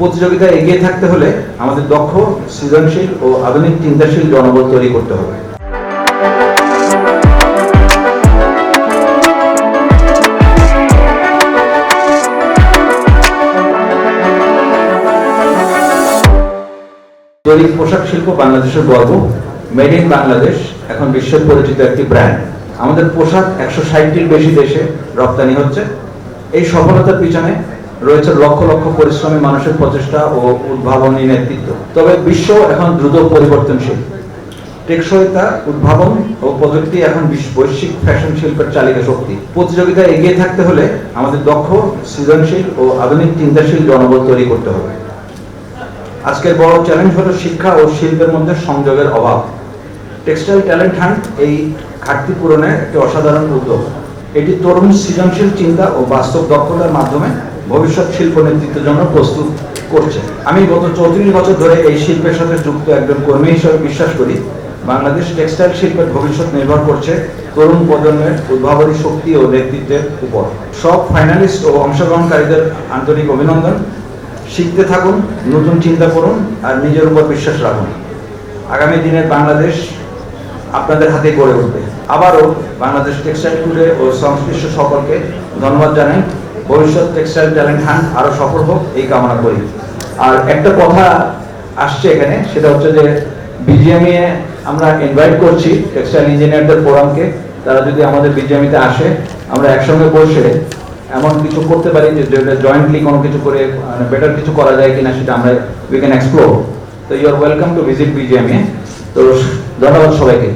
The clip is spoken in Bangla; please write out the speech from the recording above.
প্রতিযোগিতায় এগিয়ে থাকতে হলে আমাদের দক্ষ, সৃজনশীল ও আধুনিক চিন্তাশীল জনবল তৈরি করতে হবে। তৈরি পোশাক শিল্প বাংলাদেশের গর্ব। মেড ইন বাংলাদেশ, এখন বিশ্বের পরিচিত একটি ব্র্যান্ড। আমাদের পোশাক একশো ষাটটির বেশি দেশে রপ্তানি হচ্ছে। এই সফলতার পিছনে রয়েছে লক্ষ লক্ষ পরিশ্রমী মানুষের প্রচেষ্টা ও উদ্ভাবনী নেতৃত্ব। তবে বিশ্ব এখন দ্রুত পরিবর্তনশীল। টেকসইতা উদ্ভাবন ও প্রযুক্তি এখন বৈশ্বিক ফ্যাশন শিল্পের চালিকা শক্তি। প্রতিযোগিতায় এগিয়ে থাকতে হলে আমাদের দক্ষ, সৃজনশীল ও আধুনিক চিন্তাশীল জনবল তৈরি করতে হবে। আজকের বড় চ্যালেঞ্জ হলো শিক্ষা ও শিল্পের মধ্যে সংযোগের অভাব। টেক্সটাইল ট্যালেন্ট হান্ট এই ঘাটতি পূরণে একটি অসাধারণ উদ্যোগ। এটি তরুণ সৃজনশীল চিন্তা ও বাস্তব দক্ষতার মাধ্যমে ভবিষ্যৎ শিল্প নেতৃত্বের জন্য প্রস্তুত করছে। আমি গত চৌত্রিশ বছর ধরে এই শিল্পের সাথে যুক্ত একজন কর্মী হিসেবে বিশ্বাস করি। বাংলাদেশ টেক্সটাইল শিল্পের ভবিষ্যৎ নির্ভর করছে তরুণ প্রজন্মের উদ্ভাবনী শক্তি ও নেতৃত্বের উপর। সব ফাইনালিস্ট ও অংশগ্রহণকারীদের আন্তরিক অভিনন্দন। শিখতে থাকুন, নতুন চিন্তা করুন আর নিজের উপর বিশ্বাস রাখুন। আগামী দিনের বাংলাদেশ আপনাদের হাতে গড়ে উঠবে। আবারও বাংলাদেশ টেক্সটাইল ট্যুরে ও সংশ্লিষ্ট সকলকে ধন্যবাদ জানাই। ভবিষ্যৎ টেক্সটাইল ট্যালেন্ট হান্ট আরও সফল হোক, এই কামনা করি। আর একটা কথা আসছে এখানে, সেটা হচ্ছে যে বিজিএমএ আমরা ইনভাইট করছি টেক্সটাইল ইঞ্জিনিয়ারদের ফোরামকে তারা যদি আমাদের বিজিএমইতে আসে, আমরা একসঙ্গে বসে এমন কিছু করতে পারি যে জয়েন্টলি কোনো কিছু করে মানে বেটার কিছু করা যায় কিনা সেটা আমরা we can explore to you are welcome to visit BGMEA তো ধন্যবাদ সবাইকে।